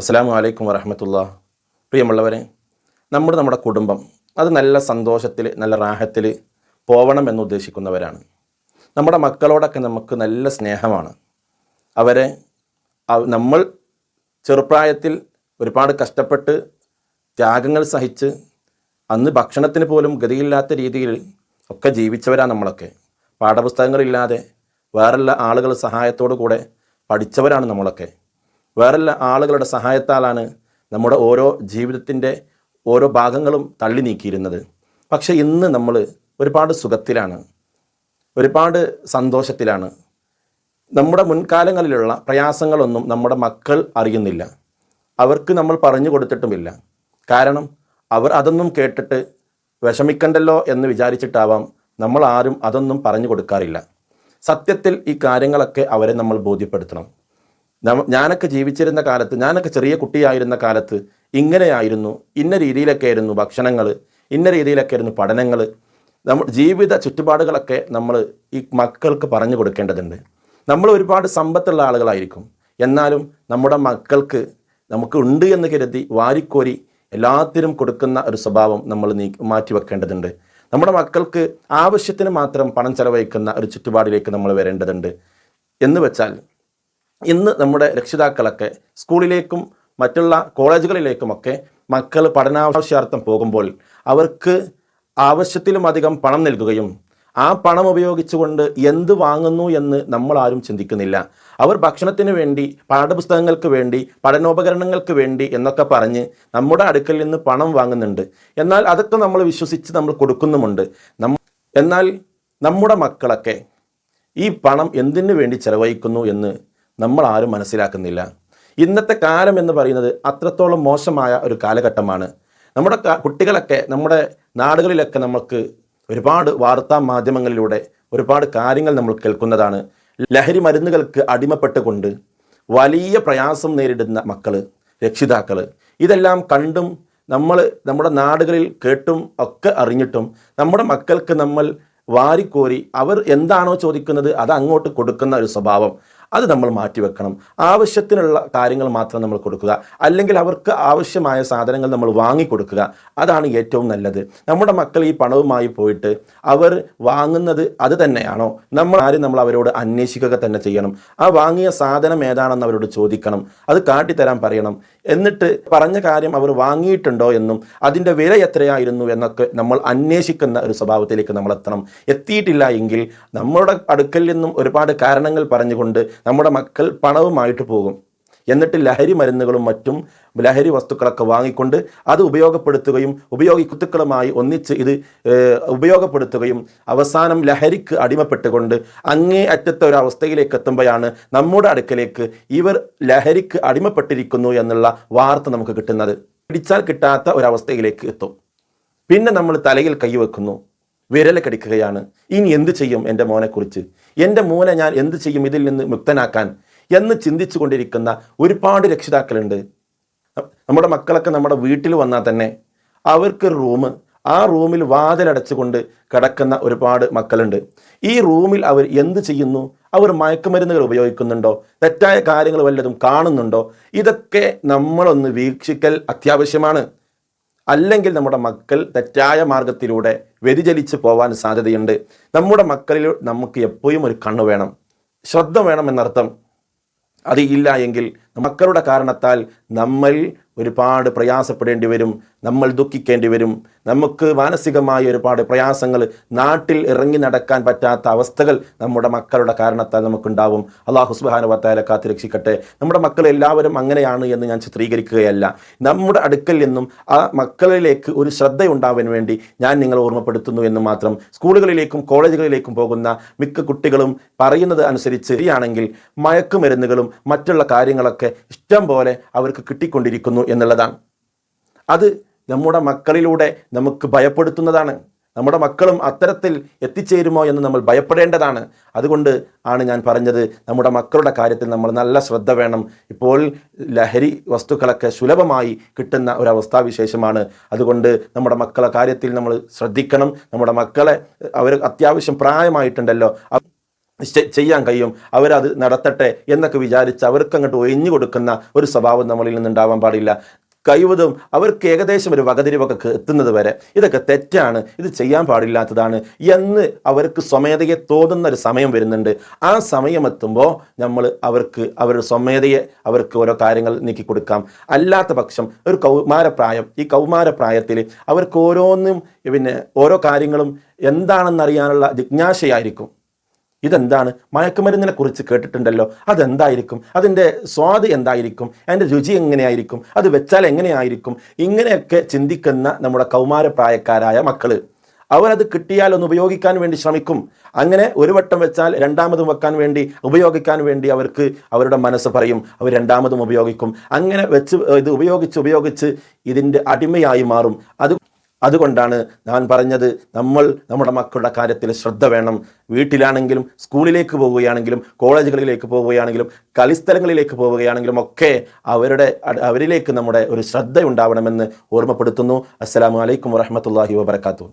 അസ്സാം വലൈക്കും വരഹമത്തുള്ള പ്രിയമുള്ളവരെ നമ്മുടെ നമ്മുടെ കുടുംബം അത് നല്ല സന്തോഷത്തിൽ നല്ല റാഹത്തിൽ പോവണം എന്ന് ഉദ്ദേശിക്കുന്നവരാണ്. നമ്മുടെ മക്കളോടൊക്കെ നമുക്ക് നല്ല സ്നേഹമാണ്. അവരെ നമ്മൾ ചെറുപ്രായത്തിൽ ഒരുപാട് കഷ്ടപ്പെട്ട് ത്യാഗങ്ങൾ സഹിച്ച് അന്ന് ഭക്ഷണത്തിന് പോലും ഗതിയില്ലാത്ത രീതിയിൽ ഒക്കെ ജീവിച്ചവരാണ് നമ്മളൊക്കെ. പാഠപുസ്തകങ്ങളില്ലാതെ വേറെയുള്ള ആളുകൾ സഹായത്തോടു കൂടെ പഠിച്ചവരാണ് നമ്മളൊക്കെ. വേറെല്ല ആളുകളുടെ സഹായത്താലാണ് നമ്മുടെ ഓരോ ജീവിതത്തിന്റെ ഓരോ ഭാഗങ്ങളും തള്ളി നീക്കിയിരുന്നത്. പക്ഷേ ഇന്ന് നമ്മൾ ഒരുപാട് സുഖത്തിലാണ്. ഒരുപാട് സന്തോഷത്തിലാണ്. നമ്മുടെ മുൻകാലങ്ങളിലുള്ള പ്രയാസങ്ങളൊന്നും നമ്മുടെ മക്കൾ അറിയുന്നില്ല. അവർക്ക് നമ്മൾ പറഞ്ഞു കൊടുത്തിട്ടുമില്ല. കാരണം അവർ അതൊന്നും കേട്ടിട്ട് വിഷമിക്കണ്ടല്ലോ എന്ന് വിചാരിച്ചിട്ടാവാം നമ്മൾ ആരും അതൊന്നും പറഞ്ഞു കൊടുക്കാറില്ല. സത്യത്തിൽ ഈ കാര്യങ്ങളൊക്കെ അവരെ നമ്മൾ ബോധ്യപ്പെടുത്തണം. ഞാനൊക്കെ ജീവിച്ചിരുന്ന കാലത്ത് ഞാനൊക്കെ ചെറിയ കുട്ടിയായിരുന്ന കാലത്ത് ഇങ്ങനെയായിരുന്നു. ഇന്ന രീതിയിലൊക്കെ ആയിരുന്നു ഭക്ഷണങ്ങൾ ഇന്ന രീതിയിലൊക്കെ ആയിരുന്നു പഠനങ്ങൾ നമ്മൾ ജീവിത ചുറ്റുപാടുകളൊക്കെ നമ്മൾ ഈ മക്കൾക്ക് പറഞ്ഞു കൊടുക്കേണ്ടതുണ്ട്. നമ്മൾ ഒരുപാട് സമ്പത്തുള്ള ആളുകളായിരിക്കും. എന്നാലും നമ്മുടെ മക്കൾക്ക് നമുക്ക് ഉണ്ട് എന്ന് കരുതി വാരിക്കോരി എല്ലാത്തിനും കൊടുക്കുന്ന ഒരു സ്വഭാവം നമ്മൾ നീ മാറ്റി വെക്കേണ്ടതുണ്ട്. നമ്മുടെ മക്കൾക്ക് ആവശ്യത്തിന് മാത്രം പണം ചെലവഴിക്കുന്ന ഒരു ചുറ്റുപാടിലേക്ക് നമ്മൾ വരേണ്ടതുണ്ട്. എന്ന് വെച്ചാൽ ഇന്ന് നമ്മുടെ രക്ഷിതാക്കളൊക്കെ സ്കൂളിലേക്കും മറ്റുള്ള കോളേജുകളിലേക്കുമൊക്കെ മക്കൾ പഠനാവശ്യാർത്ഥം പോകുമ്പോൾ അവർക്ക് ആവശ്യത്തിലും അധികം പണം നൽകുകയും ആ പണം ഉപയോഗിച്ചുകൊണ്ട് എന്ത് വാങ്ങുന്നു എന്ന് നമ്മൾ ആരും ചിന്തിക്കുന്നില്ല. അവർ ഭക്ഷണത്തിന് വേണ്ടി പാഠപുസ്തകങ്ങൾക്ക് വേണ്ടി പഠനോപകരണങ്ങൾക്ക് വേണ്ടി എന്നൊക്കെ പറഞ്ഞ് നമ്മുടെ അടുക്കൽ നിന്ന് പണം വാങ്ങുന്നുണ്ട്. എന്നാൽ അതൊക്കെ നമ്മൾ വിശ്വസിച്ച് നമ്മൾ കൊടുക്കുന്നുമുണ്ട്. എന്നാൽ നമ്മുടെ മക്കളൊക്കെ ഈ പണം എന്തിനു വേണ്ടി ചെലവഴിക്കുന്നു എന്ന് നമ്മൾ ആരും മനസ്സിലാക്കുന്നില്ല. ഇന്നത്തെ കാലം എന്ന് പറയുന്നത് അത്രത്തോളം മോശമായ ഒരു കാലഘട്ടമാണ്. നമ്മുടെ കുട്ടികളൊക്കെ നമ്മുടെ നാടുകളിലൊക്കെ നമുക്ക് ഒരുപാട് വാർത്താ മാധ്യമങ്ങളിലൂടെ ഒരുപാട് കാര്യങ്ങൾ നമ്മൾ കേൾക്കുന്നതാണ്. ലഹരി മരുന്നുകൾക്ക് അടിമപ്പെട്ടുകൊണ്ട് വലിയ പ്രയാസം നേരിടുന്ന മക്കൾ രക്ഷിതാക്കൾ ഇതെല്ലാം കണ്ടും നമ്മൾ നമ്മുടെ നാടുകളിൽ കേട്ടും ഒക്കെ അറിഞ്ഞിട്ടും നമ്മുടെ മക്കൾക്ക് നമ്മൾ വാരിക്കോരി അവർ എന്താണോ ചോദിക്കുന്നത് അത് അങ്ങോട്ട് കൊടുക്കുന്ന ഒരു സ്വഭാവം. അത് നമ്മൾ മാറ്റിവെക്കണം ആവശ്യത്തിനുള്ള കാര്യങ്ങൾ മാത്രം നമ്മൾ കൊടുക്കുക. അല്ലെങ്കിൽ അവർക്ക് ആവശ്യമായ സാധനങ്ങൾ നമ്മൾ വാങ്ങിക്കൊടുക്കുക അതാണ് ഏറ്റവും നല്ലത്. നമ്മുടെ മക്കൾ ഈ പണവുമായി പോയിട്ട് അവർ വാങ്ങുന്നത് അത് തന്നെയാണോ? നമ്മൾ ആരും നമ്മൾ അവരോട് അന്വേഷിക്കുക തന്നെ ചെയ്യണം. ആ വാങ്ങിയ സാധനം ഏതാണെന്ന് അവരോട് ചോദിക്കണം. അത് കാട്ടിത്തരാൻ പറയണം. എന്നിട്ട് പറഞ്ഞ കാര്യം അവർ വാങ്ങിയിട്ടുണ്ടോ എന്നും അതിന്റെ വില എത്രയായിരുന്നു എന്നൊക്കെ നമ്മൾ അന്വേഷിക്കുന്ന ഒരു സ്വഭാവത്തിലേക്ക് നമ്മൾ എത്തണം എത്തിയിട്ടില്ല എങ്കിൽ നമ്മുടെ അടുക്കൽ നിന്നും ഒരുപാട് കാരണങ്ങൾ പറഞ്ഞുകൊണ്ട് നമ്മുടെ മക്കൾ പണവുമായിട്ട് പോകും. എന്നിട്ട് ലഹരി മരുന്നുകളും മറ്റും ലഹരി വസ്തുക്കളൊക്കെ വാങ്ങിക്കൊണ്ട് അത് ഉപയോഗപ്പെടുത്തുകയും ഉപയോഗിക്കുത്തുക്കളുമായി ഒന്നിച്ച് ഇത് ഉപയോഗപ്പെടുത്തുകയും അവസാനം ലഹരിക്ക് അടിമപ്പെട്ടുകൊണ്ട് അങ്ങേ അറ്റത്തെ ഒരു അവസ്ഥയിലേക്ക് എത്തുമ്പോഴാണ് നമ്മുടെ അടുക്കലേക്ക് ഇവർ ലഹരിക്ക് അടിമപ്പെട്ടിരിക്കുന്നു എന്നുള്ള വാർത്ത നമുക്ക് കിട്ടുന്നത്. പിടിച്ചാൽ കിട്ടാത്ത ഒരവസ്ഥയിലേക്ക് എത്തും. പിന്നെ നമ്മൾ തലയിൽ കൈവെക്കുന്നു. വിരൽ കടിക്കുകയാണ് ഇനി എന്ത് ചെയ്യും എന്റെ മോനെക്കുറിച്ച്? എന്റെ മോനെ ഞാൻ എന്ത് ചെയ്യും ഇതിൽ നിന്ന് മുക്തനാക്കാൻ? എന്ന് ചിന്തിച്ചു കൊണ്ടിരിക്കുന്ന ഒരുപാട് രക്ഷിതാക്കളുണ്ട്. നമ്മുടെ മക്കളൊക്കെ നമ്മുടെ വീട്ടിൽ വന്നാൽ തന്നെ അവർക്ക് റൂം ആ റൂമിൽ വാതിലടച്ചുകൊണ്ട് കിടക്കുന്ന ഒരുപാട് മക്കളുണ്ട്. ഈ റൂമിൽ അവർ എന്ത് ചെയ്യുന്നു? അവർ മയക്കുമരുന്നുകൾ ഉപയോഗിക്കുന്നുണ്ടോ? തെറ്റായ കാര്യങ്ങൾ വല്ലതും കാണുന്നുണ്ടോ? ഇതൊക്കെ നമ്മളൊന്ന് വീക്ഷിക്കൽ അത്യാവശ്യമാണ്. അല്ലെങ്കിൽ നമ്മുടെ മക്കൾ തെറ്റായ മാർഗത്തിലൂടെ വ്യതിചലിച്ച് പോകാൻ സാധ്യതയുണ്ട്. നമ്മുടെ മക്കളിൽ നമുക്ക് എപ്പോഴും ഒരു കണ്ണ് വേണം. ശ്രദ്ധ വേണം എന്നർത്ഥം. അത് ഇല്ല എങ്കിൽ മക്കളുടെ കാരണത്താൽ നമ്മൾ ഒരുപാട് പ്രയാസപ്പെടേണ്ടി വരും നമ്മൾ ദുഃഖിക്കേണ്ടി വരും. നമുക്ക് മാനസികമായ ഒരുപാട് പ്രയാസങ്ങൾ നാട്ടിൽ ഇറങ്ങി നടക്കാൻ പറ്റാത്ത അവസ്ഥകൾ നമ്മുടെ മക്കളുടെ കാരണത്താൽ നമുക്കുണ്ടാവും. അള്ളാഹു സുബാന വത്തായാലെ കാത്ത് രക്ഷിക്കട്ടെ. നമ്മുടെ മക്കൾ എല്ലാവരും അങ്ങനെയാണ് എന്ന് ഞാൻ ചിത്രീകരിക്കുകയല്ല. നമ്മുടെ അടുക്കൽ നിന്നും ആ മക്കളിലേക്ക് ഒരു ശ്രദ്ധ ഉണ്ടാവാൻ വേണ്ടി ഞാൻ നിങ്ങളെ ഓർമ്മപ്പെടുത്തുന്നു എന്ന് മാത്രം. സ്കൂളുകളിലേക്കും കോളേജുകളിലേക്കും പോകുന്ന മിക്ക കുട്ടികളും പറയുന്നത് അനുസരിച്ച് ശരിയാണെങ്കിൽ മയക്കുമരുന്നുകളും മറ്റുള്ള കാര്യങ്ങളൊക്കെ ഇഷ്ടം പോലെ അവർക്ക് കിട്ടിക്കൊണ്ടിരിക്കുന്നു എന്നുള്ളതാണ്. അത് നമ്മുടെ മക്കളിലൂടെ നമുക്ക് ഭയപ്പെടുത്തുന്നതാണ്. നമ്മുടെ മക്കളും അത്തരത്തിൽ എത്തിച്ചേരുമോ എന്ന് നമ്മൾ ഭയപ്പെടേണ്ടതാണ്. അതുകൊണ്ട് ആണ് ഞാൻ പറഞ്ഞത് നമ്മുടെ മക്കളുടെ കാര്യത്തിൽ നമ്മൾ നല്ല ശ്രദ്ധ വേണം. ഇപ്പോൾ ലഹരി വസ്തുക്കളൊക്കെ സുലഭമായി കിട്ടുന്ന ഒരവസ്ഥാവിശേഷമാണ് അതുകൊണ്ട് നമ്മുടെ മക്കളെ കാര്യത്തിൽ നമ്മൾ ശ്രദ്ധിക്കണം. നമ്മുടെ മക്കളെ അവർ അത്യാവശ്യം പ്രായമായിട്ടുണ്ടല്ലോ. ചെയ്യാൻ കഴിയും. അവരത് നടത്തട്ടെ എന്നൊക്കെ വിചാരിച്ച് അവർക്ക് അങ്ങോട്ട് ഒഴിഞ്ഞു കൊടുക്കുന്ന ഒരു സ്വഭാവം നമ്മളിൽ നിന്നുണ്ടാവാൻ പാടില്ല. കഴിവതും അവർക്ക് ഏകദേശം ഒരു വകതിരിവൊക്കെ എത്തുന്നത് വരെ ഇതൊക്കെ തെറ്റാണ്. ഇത് ചെയ്യാൻ പാടില്ലാത്തതാണ് എന്ന് അവർക്ക് സ്വമേധയെ തോന്നുന്ന ഒരു സമയം വരുന്നുണ്ട്. ആ സമയം എത്തുമ്പോൾ നമ്മൾ അവർക്ക് അവരുടെ സ്വമേധയെ അവർക്ക് ഓരോ കാര്യങ്ങൾ നീക്കി കൊടുക്കാം. അല്ലാത്ത പക്ഷം ഒരു കൗമാരപ്രായം ഈ കൗമാരപ്രായത്തിൽ അവർക്ക് ഓരോന്നും പിന്നെ ഓരോ കാര്യങ്ങളും എന്താണെന്നറിയാനുള്ള ജിജ്ഞാസയായിരിക്കും ഇതെന്താണ്? മയക്കുമരുന്നിനെ കുറിച്ച് കേട്ടിട്ടുണ്ടല്ലോ. അതെന്തായിരിക്കും? അതിന്റെ സ്വാദ് എന്തായിരിക്കും? അതിന്റെ രുചി എങ്ങനെയായിരിക്കും? അത് വെച്ചാൽ എങ്ങനെയായിരിക്കും? ഇങ്ങനെയൊക്കെ ചിന്തിക്കുന്ന നമ്മുടെ കൗമാരപ്രായക്കാരായ മക്കൾ അവരത് കിട്ടിയാൽ ഒന്ന് ഉപയോഗിക്കാൻ വേണ്ടി ശ്രമിക്കും. അങ്ങനെ ഒരു വട്ടം വെച്ചാൽ രണ്ടാമതും വെക്കാൻ വേണ്ടി ഉപയോഗിക്കാൻ വേണ്ടി അവർക്ക് അവരുടെ മനസ്സ് പറയും. അവർ രണ്ടാമതും ഉപയോഗിക്കും. അങ്ങനെ വെച്ച് ഇത് ഉപയോഗിച്ച് ഉപയോഗിച്ച് ഇതിന്റെ അടിമയായി മാറും. അത് അതുകൊണ്ടാണ് ഞാൻ പറഞ്ഞത് നമ്മൾ നമ്മുടെ മക്കളുടെ കാര്യത്തിൽ ശ്രദ്ധ വേണം. വീട്ടിലാണെങ്കിലും സ്കൂളിലേക്ക് പോവുകയാണെങ്കിലും കോളേജുകളിലേക്ക് പോവുകയാണെങ്കിലും കളിസ്ഥലങ്ങളിലേക്ക് പോവുകയാണെങ്കിലും ഒക്കെ അവരുടെ അവരിലേക്ക് നമ്മുടെ ഒരു ശ്രദ്ധ ഉണ്ടാവണമെന്ന് ഓർമ്മപ്പെടുത്തുന്നു അലൈക്കും വറഹമത്തല്ലാഹി വബർക്കാത്തു